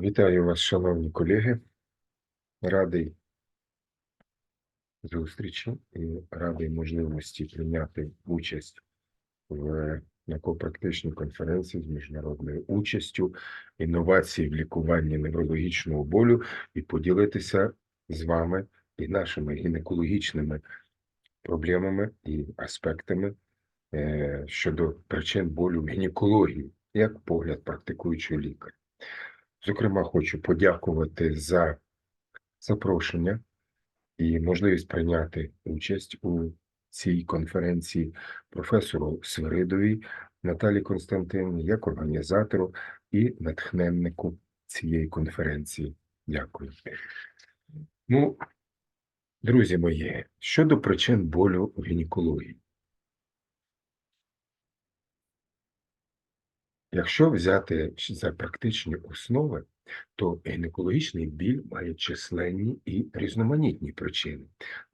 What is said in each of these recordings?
Вітаю вас, шановні колеги. Радий зустрічі і радий можливості прийняти участь в науково-практичній конференції з міжнародною участю інновації в лікуванні неврологічного болю і поділитися з вами і нашими гінекологічними проблемами і аспектами е, щодо причин болю в гінекології, як погляд практикуючого лікаря. Зокрема, хочу подякувати за запрошення і можливість прийняти участь у цій конференції професору Свиридовій Наталі Константинівні як організатору і натхненнику цієї конференції. Дякую. Ну, друзі мої, щодо причин болю в гінекології. Якщо взяти за практичні основи, то гінекологічний біль має численні і різноманітні причини.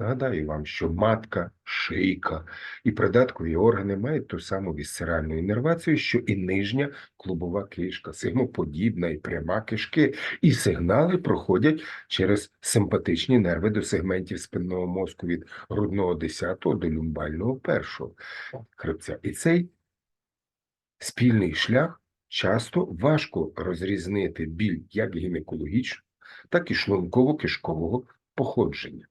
Нагадаю вам, що матка, шийка і придаткові органи мають ту саму вісцеральну іннервацію, що і нижня клубова кишка, сигмоподібна і пряма кишки, і сигнали проходять через симпатичні нерви до сегментів спинного мозку від грудного 10 до люмбального першого хребця. І цей спільний шлях часто важко розрізнити біль як гінекологічного, так і шлунково-кишкового походження.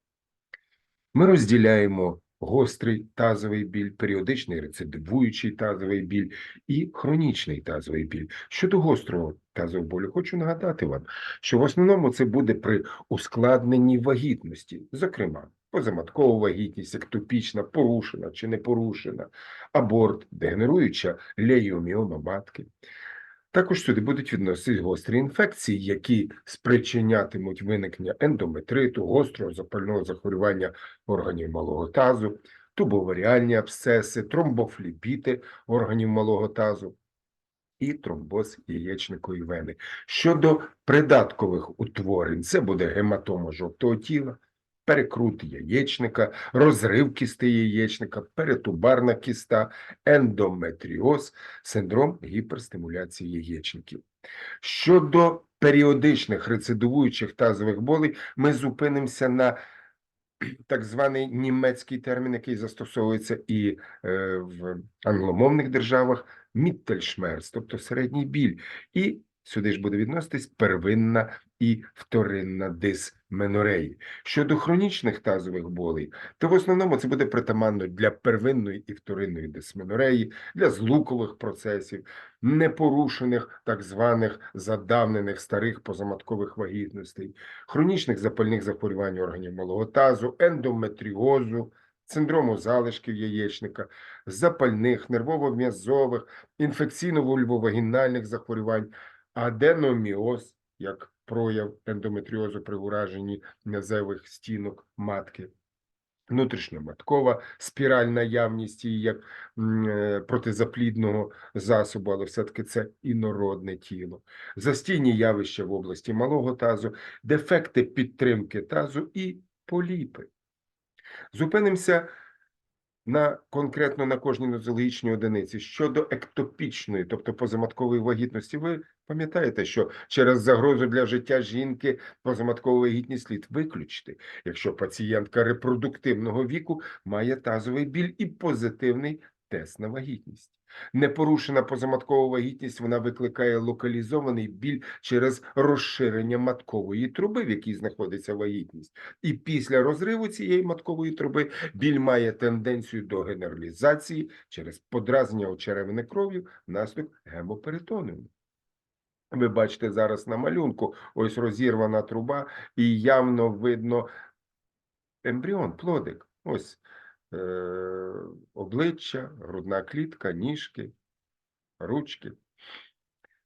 Ми розділяємо гострий тазовий біль, періодичний рецидивуючий тазовий біль і хронічний тазовий біль. Щодо гострого тазового болю, хочу нагадати вам, що в основному це буде при ускладненні вагітності, зокрема, позаматкова вагітність, ектопічна, порушена чи не порушена, аборт, дегенеруюча лейоміома матки. Також сюди будуть відноситись гострі інфекції, які спричинятимуть виникнення ендометриту, гострого запального захворювання органів малого тазу, тубоваріальні абсцеси, тромбофлібіти органів малого тазу і тромбоз яєчникової вени. Щодо придаткових утворень, це буде гематома жовтого тіла, перекрут яєчника, розрив кісти яєчника, перетубарна кіста, ендометріоз, синдром гіперстимуляції яєчників. Щодо періодичних рецидивуючих тазових болей, ми зупинимося на так званий німецький термін, який застосовується і е, в англомовних державах, міттельшмерц, тобто середній біль. І сюди ж буде відноситись первинна і вторинна дисменореї. Щодо хронічних тазових болей, то в основному це буде притаманно для первинної і вторинної дисменореї, для злукових процесів, непорушених так званих задавнених старих позаматкових вагітностей, хронічних запальних захворювань органів малого тазу, ендометріозу, синдрому залишків яєчника, запальних, нервово-м'язових, інфекційно-вульвовагінальних захворювань, аденоміоз, як прояв ендометріозу при ураженні м'язевих стінок матки. Внутрішньоматкова спіральна явність її як е, протизаплідного засобу, але все-таки це інородне тіло, застійні явища в області малого тазу, дефекти підтримки тазу і поліпи. Зупинимося на конкретно на кожній нозологічній одиниці щодо ектопічної, тобто позаматкової вагітності. Ви пам'ятаєте, що через загрозу для життя жінки позаматкову вагітність слід виключити, якщо пацієнтка репродуктивного віку має тазовий біль і позитивний тест на вагітність. Непорушена позаматкова вагітність вона викликає локалізований біль через розширення маткової труби, в якій знаходиться вагітність. І після розриву цієї маткової труби біль має тенденцію до генералізації через подразнення очеревини кров'ю внаслідок гемоперитонію. Ви бачите зараз на малюнку ось розірвана труба, і явно видно ембріон, плодик. Ось е, обличчя, грудна клітка, ніжки, ручки.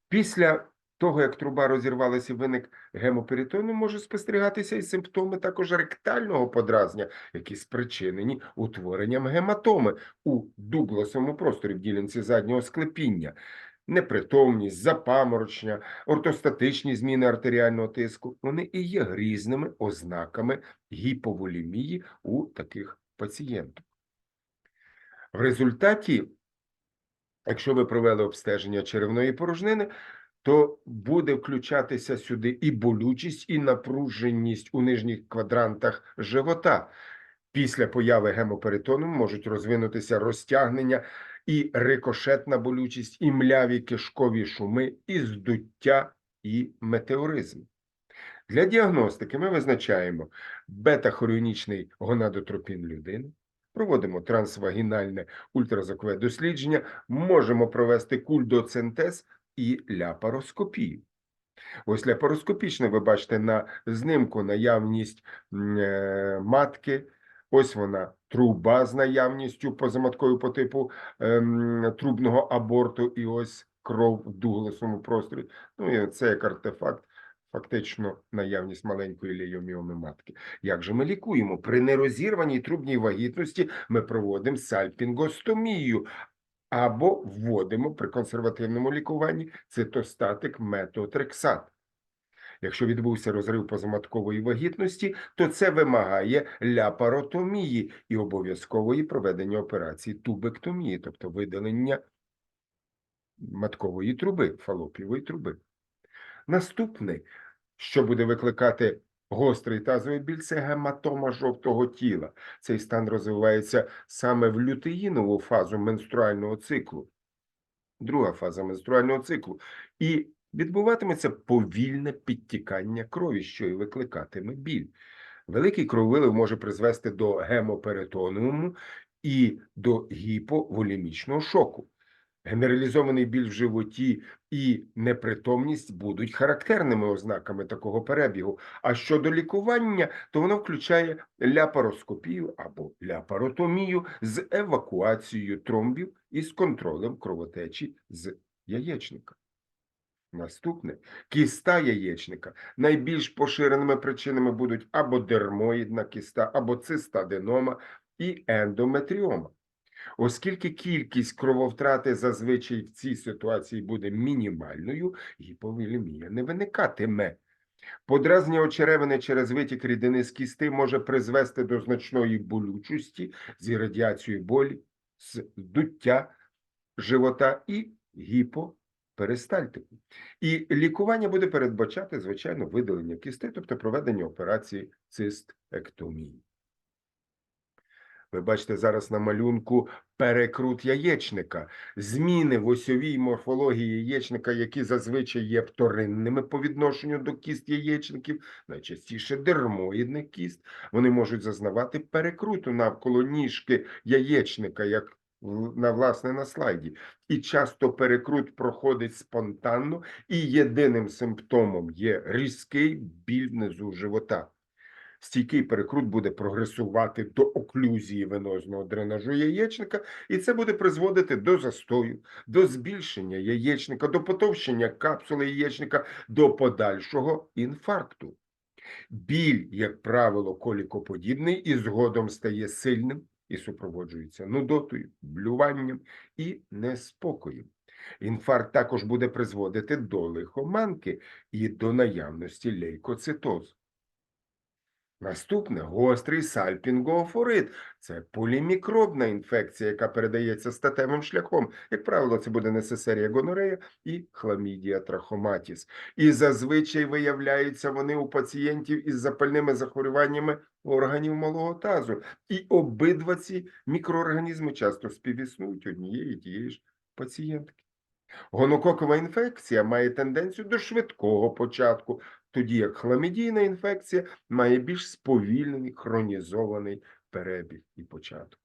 Після того, як труба розірвалася і виник гемоперитону, може спостерігатися і симптоми також ректального подразнення, які спричинені утворенням гематоми у дугласовому просторі в ділянці заднього склепіння. Непритомність, запаморочення, ортостатичні зміни артеріального тиску вони і є грізними ознаками гіповолімії у таких пацієнтів. В результаті, якщо ви провели обстеження черевної порожнини, то буде включатися сюди і болючість, і напруженість у нижніх квадрантах живота. Після появи гемоперитону можуть розвинутися розтягнення і рикошетна болючість, і мляві кишкові шуми, і здуття, і метеоризм. Для діагностики ми визначаємо бета-хоріонічний гонадотропін людини, проводимо трансвагінальне ультразвукове дослідження, можемо провести кульдоцентез і ляпароскопію. Ось ляпароскопічно ви бачите на знимку наявність е, матки. Ось вона труба з наявністю позаматковою по типу ем, трубного аборту, і ось кров в дугласовому просторі. Ну і це як артефакт, фактично наявність маленької лейоміоми матки. Як же ми лікуємо? При нерозірваній трубній вагітності ми проводимо сальпінгостомію або вводимо при консервативному лікуванні цитостатик метотрексат. Якщо відбувся розрив позаматкової вагітності, то це вимагає ляпаротомії і обов'язкової проведення операції тубектомії, тобто видалення маткової труби, фалопієвої труби. Наступне, що буде викликати гострий тазовий біль, це гематома жовтого тіла. Цей стан розвивається саме в лютеїнову фазу менструального циклу, друга фаза менструального циклу. І відбуватиметься повільне підтікання крові, що і викликатиме біль. Великий крововилив може призвести до гемоперитонеуму і до гіповолемічного шоку. Генералізований біль в животі і непритомність будуть характерними ознаками такого перебігу. А щодо лікування, то воно включає ляпароскопію або ляпаротомію з евакуацією тромбів і з контролем кровотечі з яєчника. Наступне кіста яєчника. Найбільш поширеними причинами будуть або дермоїдна кіста, або цистаденома і ендометріома. Оскільки кількість крововтрати зазвичай в цій ситуації буде мінімальною, гіповолемія не виникатиме. Подразнення очеревини через витік рідини з кісти може призвести до значної болючості з радіацією болі, здуття живота і гіпоперистальтику. І лікування буде передбачати, звичайно, видалення кісти, тобто проведення операції цистектомії. Ви бачите зараз на малюнку перекрут яєчника, зміни в осьовій морфології яєчника, які зазвичай є вторинними по відношенню до кіст яєчників, найчастіше дермоїдних кіст, вони можуть зазнавати перекруту навколо ніжки яєчника, як на власне на слайді. І часто перекрут проходить спонтанно, і єдиним симптомом є різкий біль внизу живота. Стійкий перекрут буде прогресувати до оклюзії венозного дренажу яєчника, і це буде призводити до застою, до збільшення яєчника, до потовщення капсули яєчника, до подальшого інфаркту. Біль, як правило, колікоподібний і згодом стає сильним і супроводжується нудотою, блюванням і неспокоєм. Інфаркт також буде призводити до лихоманки і до наявності лейкоцитозу. Наступне гострий сальпінгоофорит. Це полімікробна інфекція, яка передається статевим шляхом. Як правило, це буде несесерія гонорея і хламідія трахоматіс. І зазвичай виявляються вони у пацієнтів із запальними захворюваннями органів малого тазу. І обидва ці мікроорганізми часто співіснують однієї тієї ж пацієнтки. Гонококова інфекція має тенденцію до швидкого початку, тоді як хламідійна інфекція має більш сповільнений хронізований перебіг і початок.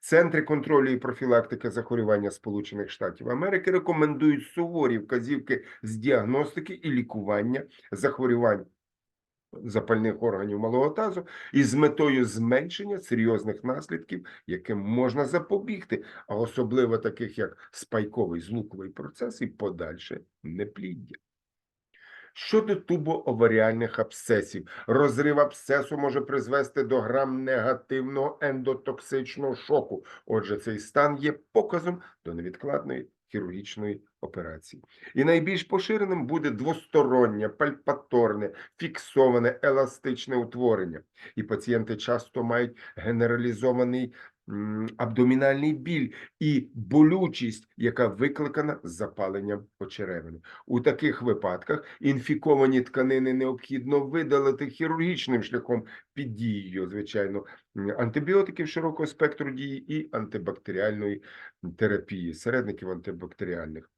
Центри контролю і профілактики захворювання Сполучених Штатів Америки рекомендують суворі вказівки з діагностики і лікування захворювань запальних органів малого тазу із метою зменшення серйозних наслідків, яким можна запобігти, а особливо таких як спайковий злуковий процес і подальше непліддя. Щодо тубооваріальних абсцесів, розрив абсцесу може призвести до грам-негативного ендотоксичного шоку. Отже, цей стан є показом до невідкладної хірургічної операції. І найбільш поширеним буде двостороннє, пальпаторне, фіксоване, еластичне утворення. І пацієнти часто мають генералізований абдомінальний біль і болючість, яка викликана запаленням почеревини. У таких випадках інфіковані тканини необхідно видалити хірургічним шляхом під дією, звичайно, антибіотиків широкого спектру дії і антибактеріальної терапії, середників антибактеріальних.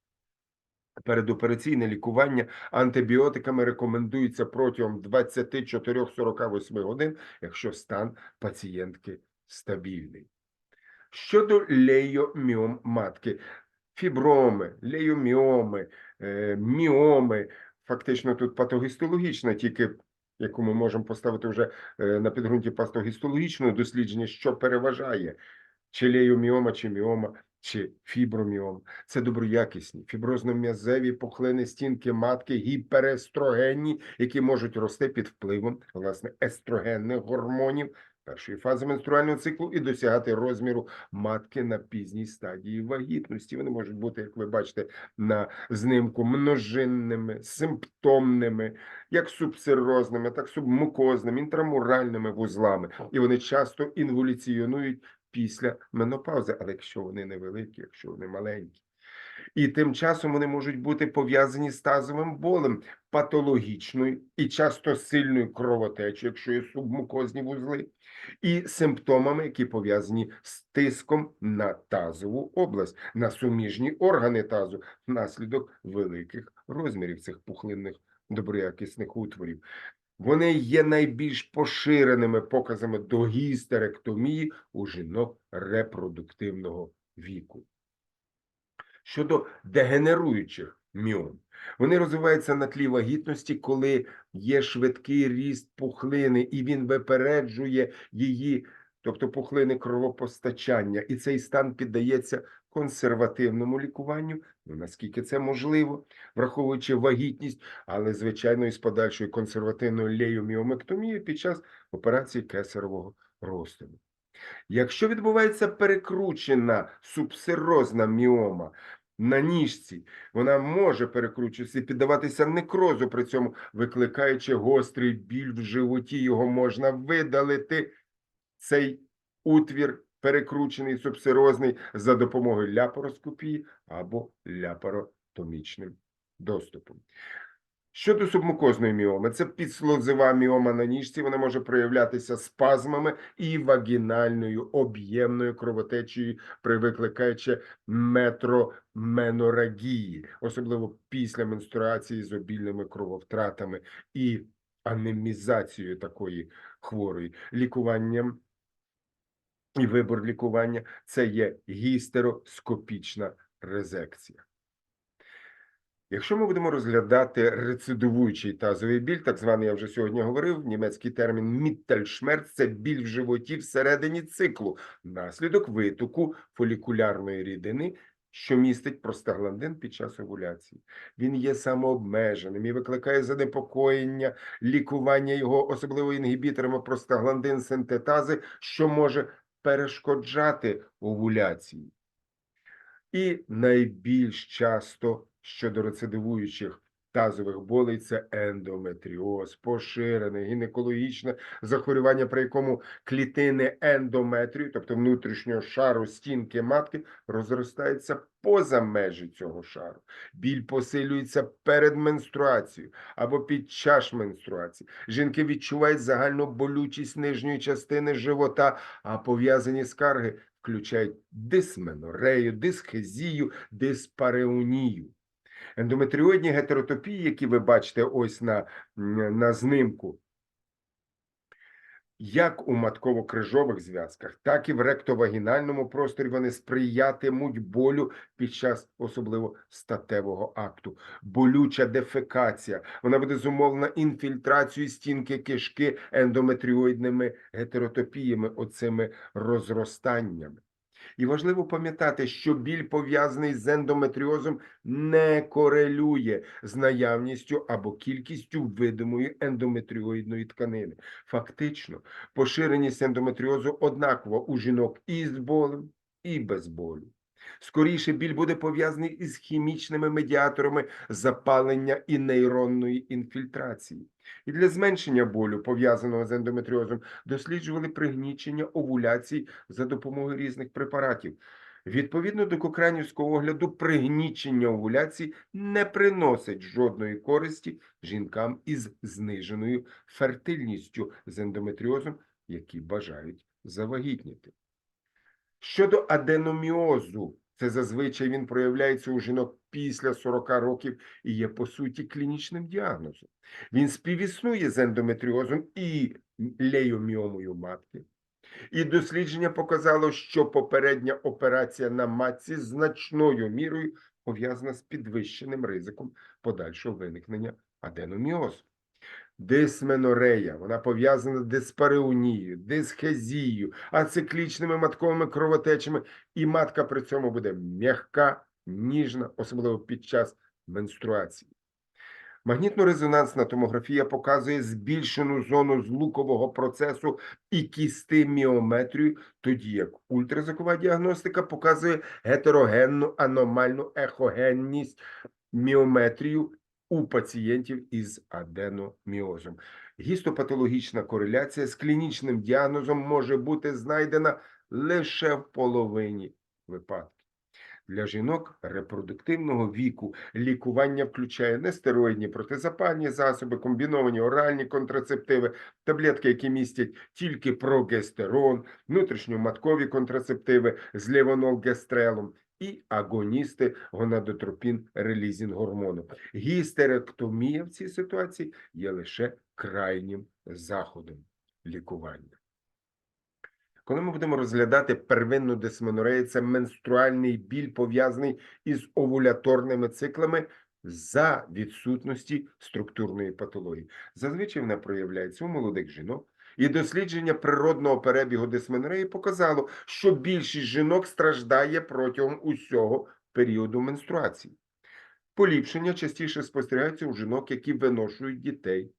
Передопераційне лікування антибіотиками рекомендується протягом 24-48 годин, якщо стан пацієнтки стабільний. Щодо лейоміом матки, фіброми, лейоміоми, е, міоми, фактично тут патогістологічна, тільки яку ми можемо поставити вже е, на підґрунті патогістологічного дослідження, що переважає, чи лейоміома, чи міома, чи фіброміом. Це доброякісні фіброзно-м'язеві пухлини стінки матки, гіперестрогенні, які можуть рости під впливом власне естрогенних гормонів першої фази менструального циклу і досягати розміру матки на пізній стадії вагітності. Вони можуть бути, як ви бачите, на знимку множинними, симптомними, як субсерозними, так субмукозними, інтрамуральними вузлами. І вони часто інволюціонують після менопаузи, але якщо вони невеликі, якщо вони маленькі. І тим часом вони можуть бути пов'язані з тазовим болем, патологічною і часто сильною кровотечею, якщо є субмукозні вузли, і симптомами, які пов'язані з тиском на тазову область, на суміжні органи тазу внаслідок великих розмірів цих пухлинних доброякісних утворів. Вони є найбільш поширеними показами до гістеректомії у жінок репродуктивного віку. Щодо дегенеруючих міом, вони розвиваються на тлі вагітності, коли є швидкий ріст пухлини, і він випереджує її, тобто пухлини кровопостачання, і цей стан піддається консервативному лікуванню, ну наскільки це можливо, враховуючи вагітність, але звичайно із подальшою консервативною леєміомектомією під час операції кесарового розтину. Якщо відбувається перекручена субсерозна міома на ніжці, вона може перекручуватися і піддаватися некрозу, при цьому викликаючи гострий біль в животі, його можна видалити. Цей утвір перекручений субсерозний за допомогою ляпароскопії або ляпаротомічним доступом. Щодо субмукозної міоми, це підслозова міома на ніжці, вона може проявлятися спазмами і вагінальною об'ємною кровотечею, при викликаючи метроменорагії, особливо після менструації з обільними крововтратами і анемізацією такої хворої. Лікуванням і вибор лікування це є гістероскопічна резекція. Якщо ми будемо розглядати рецидивуючий тазовий біль, так званий я вже сьогодні говорив, німецький термін міттельшмерц – це біль в животі всередині циклу, наслідок витоку фолікулярної рідини, що містить простагландин під час овуляції. Він є самообмеженим і викликає занепокоєння, лікування його, особливо інгібіторами простагландин синтетази, що може перешкоджати овуляції. І найбільш часто щодо рецидивуючих тазових болей це ендометріоз, поширене гінекологічне захворювання, при якому клітини ендометрію, тобто внутрішнього шару стінки матки, розростаються поза межі цього шару. Біль посилюється перед менструацією або під час менструації. Жінки відчувають загальну болючість нижньої частини живота, а пов'язані скарги включають дисменорею, дисхезію, диспареунію. Ендометріоїдні гетеротопії, які ви бачите ось на, на знимку, як у матково-крижових зв'язках, так і в ректовагінальному просторі вони сприятимуть болю під час особливо статевого акту. Болюча дефекація, вона буде зумовлена інфільтрацією стінки кишки ендометріоїдними гетеротопіями, оцими розростаннями. І важливо пам'ятати, що біль пов'язаний з ендометріозом не корелює з наявністю або кількістю видимої ендометріоїдної тканини. Фактично, поширеність ендометріозу однакова у жінок і з болем, і без болю. Скоріше біль буде пов'язаний із хімічними медіаторами запалення і нейронної інфільтрації. І для зменшення болю, пов'язаного з ендометріозом, досліджували пригнічення овуляцій за допомогою різних препаратів. Відповідно до кокранівського огляду, пригнічення овуляцій не приносить жодної користі жінкам із зниженою фертильністю з ендометріозом, які бажають завагітніти. Щодо аденоміозу, це зазвичай він проявляється у жінок після 40 років і є по суті клінічним діагнозом. Він співіснує з ендометріозом і лейоміомою матки. І дослідження показало, що попередня операція на матці значною мірою пов'язана з підвищеним ризиком подальшого виникнення аденоміозу. Дисменорея, вона пов'язана з диспареунією, дисхезією, ациклічними матковими кровотечами, і матка при цьому буде м'яка, ніжна, особливо під час менструації. Магнітно-резонансна томографія показує збільшену зону злукового процесу і кісти міометрію, тоді як ультразвукова діагностика показує гетерогенну аномальну ехогенність міометрію у пацієнтів із аденоміозом. Гістопатологічна кореляція з клінічним діагнозом може бути знайдена лише в половині випадків. Для жінок репродуктивного віку лікування включає нестероїдні протизапальні засоби, комбіновані оральні контрацептиви, таблетки, які містять тільки прогестерон, внутрішньоматкові контрацептиви з левонолгестрелом і агоністи гонадотропін релізін гормону. Гістеректомія в цій ситуації є лише крайнім заходом лікування. Коли ми будемо розглядати первинну дисменорею, це менструальний біль, пов'язаний із овуляторними циклами за відсутності структурної патології. Зазвичай вона проявляється у молодих жінок, і дослідження природного перебігу дисменореї показало, що більшість жінок страждає протягом усього періоду менструації. Поліпшення частіше спостерігається у жінок, які виношують дітей.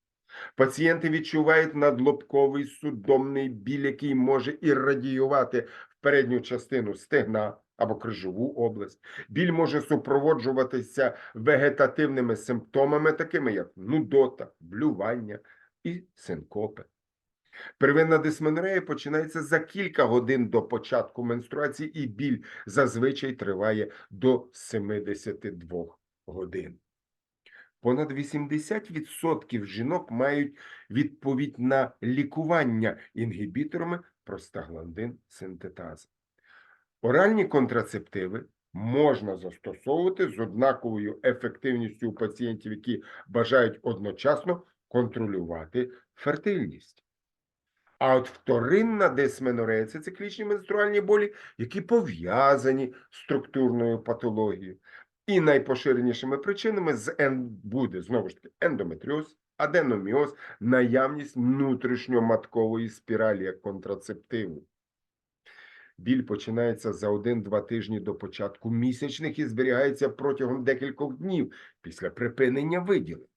Пацієнти відчувають надлобковий судомний біль, який може іррадіювати в передню частину стегна або крижову область. Біль може супроводжуватися вегетативними симптомами, такими як нудота, блювання і синкопи. Первинна дисменорея починається за кілька годин до початку менструації, і біль зазвичай триває до 72 годин. Понад 80% жінок мають відповідь на лікування інгібіторами простагландин синтетази. Оральні контрацептиви можна застосовувати з однаковою ефективністю у пацієнтів, які бажають одночасно контролювати фертильність. А от вторинна дисменорея – це циклічні менструальні болі, які пов'язані з структурною патологією. І найпоширенішими причинами з ен... буде знову ж таки ендометріоз, аденоміоз, наявність внутрішньоматкової спіралі як контрацептиву. Біль починається за 1-2 тижні до початку місячних і зберігається протягом декількох днів після припинення виділень.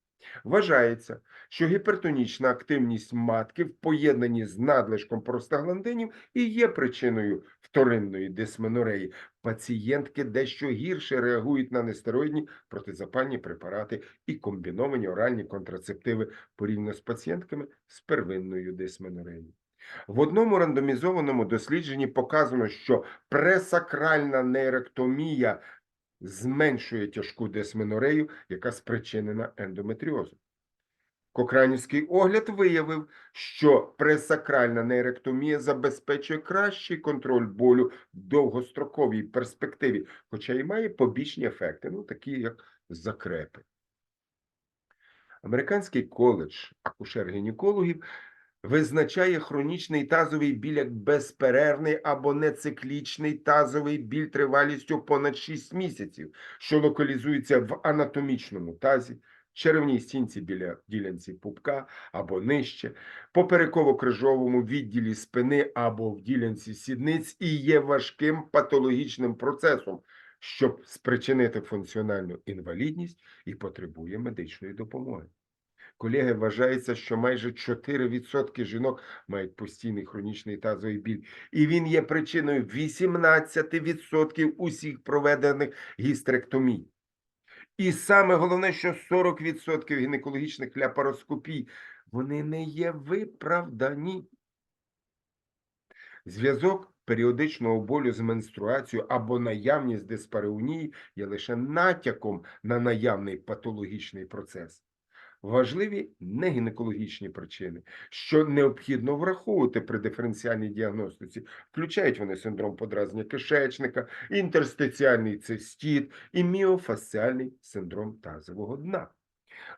Вважається, що гіпертонічна активність матки в поєднанні з надлишком простагландинів і є причиною вторинної дисменореї. Пацієнтки дещо гірше реагують на нестероїдні протизапальні препарати і комбіновані оральні контрацептиви порівняно з пацієнтками з первинною дисменореєю. В одному рандомізованому дослідженні показано, що пресакральна нейректомія зменшує тяжку дисменорею, яка спричинена ендометріозом. Кокранівський огляд виявив, що пресакральна нейректомія забезпечує кращий контроль болю в довгостроковій перспективі, хоча і має побічні ефекти, ну такі як закрепи. Американський коледж акушер-гінекологів визначає хронічний тазовий біль як безперервний або нециклічний тазовий біль тривалістю понад 6 місяців, що локалізується в анатомічному тазі, черевній стінці біля ділянці пупка або нижче, попереково-крижовому відділі спини або в ділянці сідниць і є важким патологічним процесом, щоб спричинити функціональну інвалідність і потребує медичної допомоги. Колеги, вважається, що майже 4% жінок мають постійний хронічний тазовий біль, і він є причиною 18% усіх проведених гістеректомій. І саме головне, що 40% гінекологічних ляпароскопій вони не є виправдані. Зв'язок періодичного болю з менструацією або наявність диспареунії є лише натяком на наявний патологічний процес. Важливі негінекологічні причини, що необхідно враховувати при диференціальній діагностиці. Включають вони синдром подразнення кишечника, інтерстиціальний цистіт і міофасціальний синдром тазового дна.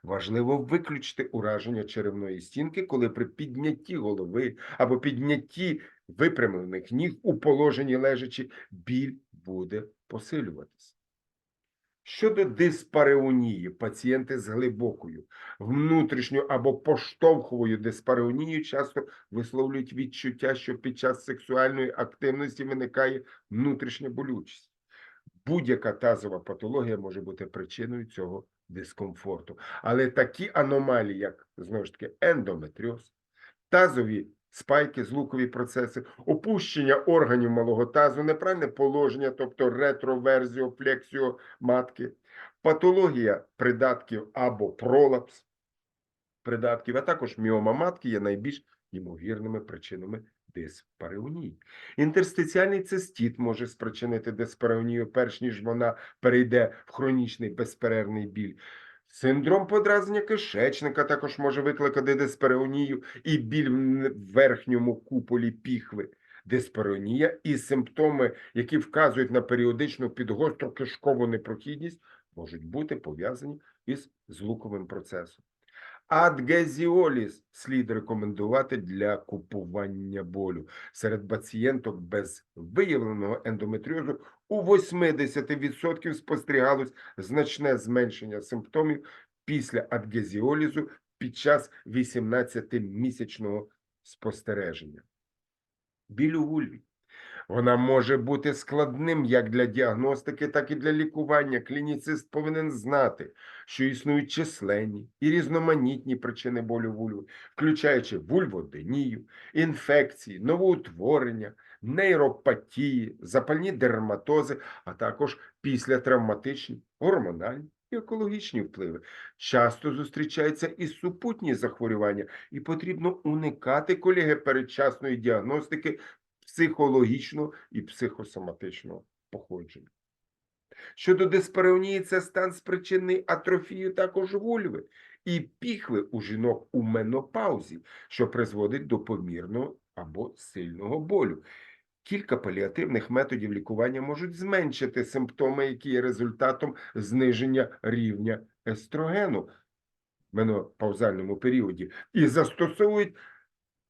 Важливо виключити ураження черевної стінки, коли при піднятті голови або піднятті випрямлених ніг у положенні лежачі біль буде посилюватися. Щодо диспареонії, пацієнти з глибокою, внутрішньою або поштовховою диспареонією часто висловлюють відчуття, що під час сексуальної активності виникає внутрішня болючість. Будь-яка тазова патологія може бути причиною цього дискомфорту. Але такі аномалії, як знову ж таки ендометріоз, тазові спайки, злукові процеси, опущення органів малого тазу, неправильне положення, тобто ретроверзіо, плексіо матки, патологія придатків або пролапс придатків, а також міома матки є найбільш ймовірними причинами диспареонії. Інтерстиціальний цистіт може спричинити диспареонію, перш ніж вона перейде в хронічний безперервний біль. Синдром подразнення кишечника також може викликати диспареонію і біль в верхньому куполі піхви. Диспареонія і симптоми, які вказують на періодичну підгостру кишкову непрохідність, можуть бути пов'язані із злуковим процесом. Адгезіоліз слід рекомендувати для купування болю. Серед пацієнток без виявленого ендометріозу у 80% спостерігалось значне зменшення симптомів після адгезіолізу під час 18-місячного спостереження. Біль у вульві. Вона може бути складним як для діагностики, так і для лікування. Клініцист повинен знати, що існують численні і різноманітні причини болю вульви, включаючи вульводенію, інфекції, новоутворення, нейропатії, запальні дерматози, а також післятравматичні, гормональні і екологічні впливи. Часто зустрічаються і супутні захворювання, і потрібно уникати колеги передчасної діагностики психологічного і психосоматичного походження. Щодо диспареонії, це стан спричинений атрофією також вульви і піхви у жінок у менопаузі, що призводить до помірного або сильного болю. Кілька паліативних методів лікування можуть зменшити симптоми, які є результатом зниження рівня естрогену в менопаузальному періоді, і застосовують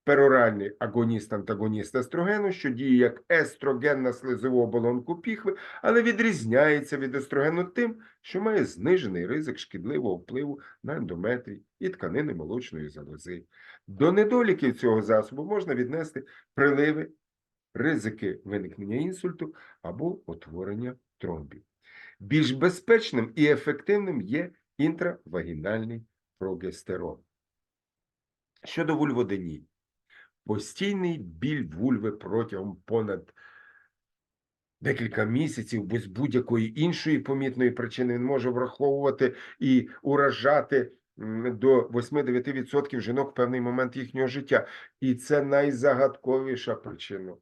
пероральний агоніст-антагоніст естрогену, що діє як естроген на слизову оболонку піхви, але відрізняється від естрогену тим, що має знижений ризик шкідливого впливу на ендометрій і тканини молочної залози. До недоліків цього засобу можна віднести приливи, ризики виникнення інсульту або утворення тромбів. Більш безпечним і ефективним є інтравагінальний прогестерон. Щодо вульводенії. Постійний біль вульви протягом понад декілька місяців без будь-якої іншої помітної причини він може враховувати і уражати до 8-9% жінок в певний момент їхнього життя. І це найзагадковіша причина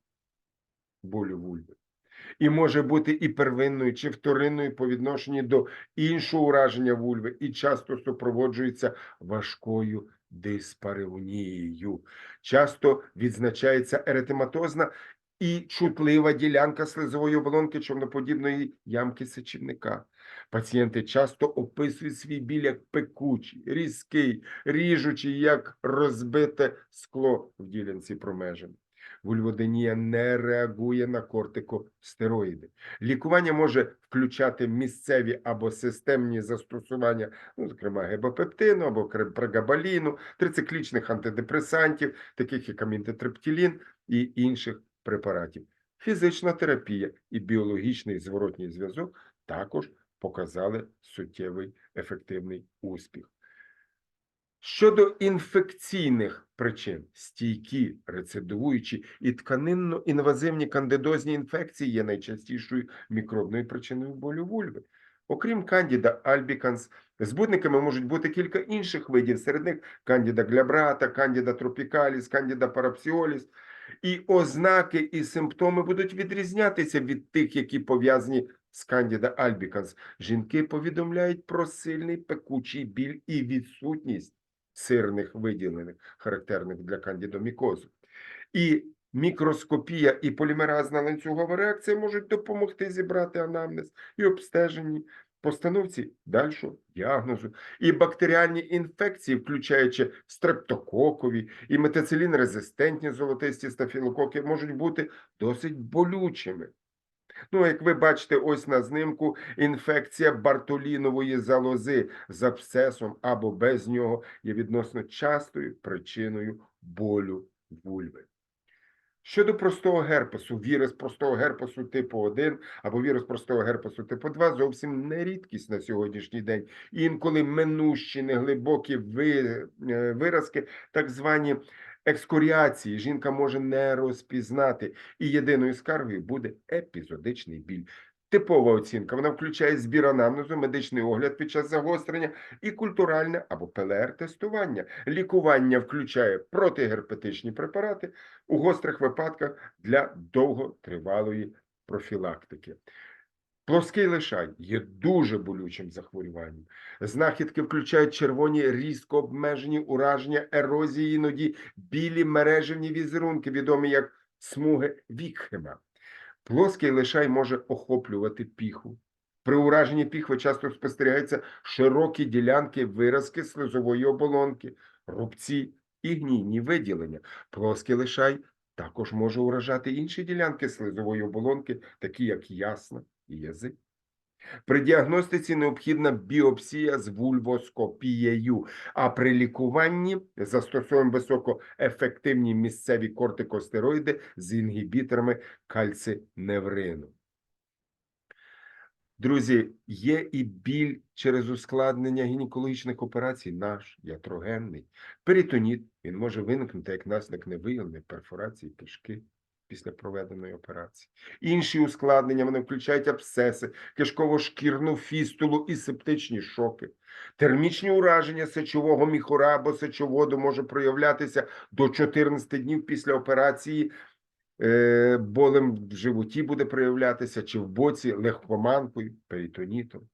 болю вульви. І може бути і первинною, чи вторинною по відношенню до іншого ураження вульви, і часто супроводжується важкою диспареонією. Часто відзначається еретематозна і чутлива ділянка слизової оболонки човноподібної ямки сечівника. Пацієнти часто описують свій біль як пекучий, різкий, ріжучий, як розбите скло в ділянці промежин. Вульводенія не реагує на кортикостероїди. Лікування може включати місцеві або системні застосування, ну, зокрема, гебапептину або прегабаліну, трициклічних антидепресантів, таких як амінтетрептилін і інших препаратів. Фізична терапія і біологічний зворотній зв'язок також показали суттєвий ефективний успіх. Щодо інфекційних причин, стійкі, рецидивуючі і тканинно-інвазивні кандидозні інфекції є найчастішою мікробною причиною болю вульви. Окрім кандіда альбіканс, збудниками можуть бути кілька інших видів, серед них кандіда глябрата, кандіда тропікаліс, кандіда парапсіоліс. І ознаки і симптоми будуть відрізнятися від тих, які пов'язані з кандіда альбіканс. Жінки повідомляють про сильний пекучий біль і відсутність сирних виділених, характерних для кандідомікозу. І мікроскопія і полімеразна ланцюгова реакція можуть допомогти зібрати анамнез і обстеженні постановці дальшого діагнозу. І бактеріальні інфекції, включаючи стрептококові і метацилін-резистентні золотисті стафілококи, можуть бути досить болючими. Ну, як ви бачите, ось на знимку інфекція бартолінової залози з абсцесом або без нього є відносно частою причиною болю вульви. Щодо простого герпесу, вірус простого герпесу типу 1 або вірус простого герпесу типу 2 зовсім не рідкість на сьогоднішній день. Інколи минущі неглибокі е, виразки, так звані екскоріації, жінка може не розпізнати, і єдиною скаргою буде епізодичний біль. Типова оцінка вона включає збір анамнезу, медичний огляд під час загострення і культуральне або ПЛР-тестування. Лікування включає протигерпетичні препарати у гострих випадках для довготривалої профілактики. Плоский лишай є дуже болючим захворюванням. Знахідки включають червоні різко обмежені ураження, ерозії, іноді білі мережевні візерунки, відомі як смуги Вікхема. Плоский лишай може охоплювати піху. При ураженні піхви часто спостерігаються широкі ділянки виразки слизової оболонки, рубці і гнійні виділення. Плоский лишай також може уражати інші ділянки слизової оболонки, такі як ясна язик. При діагностиці необхідна біопсія з вульвоскопією, а при лікуванні застосовуємо високоефективні місцеві кортикостероїди з інгібіторами кальциневрину. Друзі, є і біль через ускладнення гінекологічних операцій, наш ятрогенний. Перитоніт, він може виникнути як наслідок невиявленої перфорації кишки після проведеної операції. Інші ускладнення вони включають абсцеси, кишково-шкірну фістулу і септичні шоки. Термічні ураження сечового міхура або сечоводу може проявлятися до 14 днів після операції. Е, Болем в животі буде проявлятися чи в боці легкоманкою, перитонітом.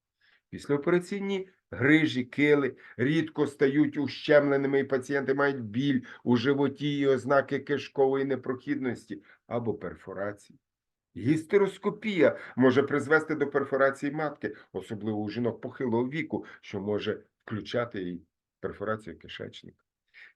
Післяопераційні грижі, кили рідко стають ущемленими, і пацієнти мають біль у животі і ознаки кишкової непрохідності або перфорації. Гістероскопія може призвести до перфорації матки, особливо у жінок похилого віку, що може включати і перфорацію кишечника.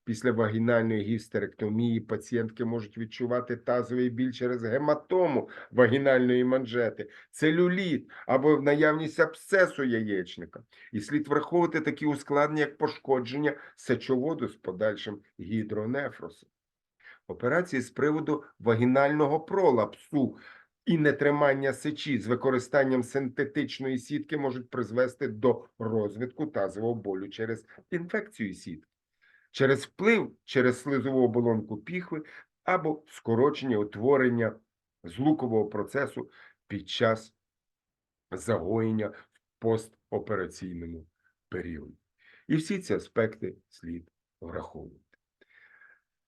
Після вагінальної гістеректомії пацієнтки можуть відчувати тазовий біль через гематому вагінальної манжети, целюліт або наявність абсцесу яєчника. І слід враховувати такі ускладнення, як пошкодження сечоводу з подальшим гідронефросом. Операції з приводу вагінального пролапсу і нетримання сечі з використанням синтетичної сітки можуть призвести до розвитку тазового болю через інфекцію сітки через вплив через слизову оболонку піхви або скорочення утворення злукового процесу під час загоєння в постопераційному періоді. І всі ці аспекти слід враховувати.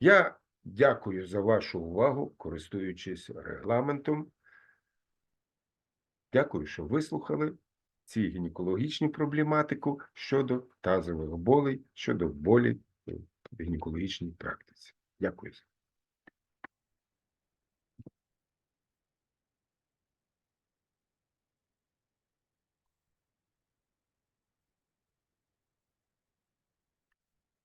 Я дякую за вашу увагу, користуючись регламентом. Дякую, що вислухали ці гінекологічні проблематику щодо тазових болей, щодо болі в гінекологічній практиці. Дякую.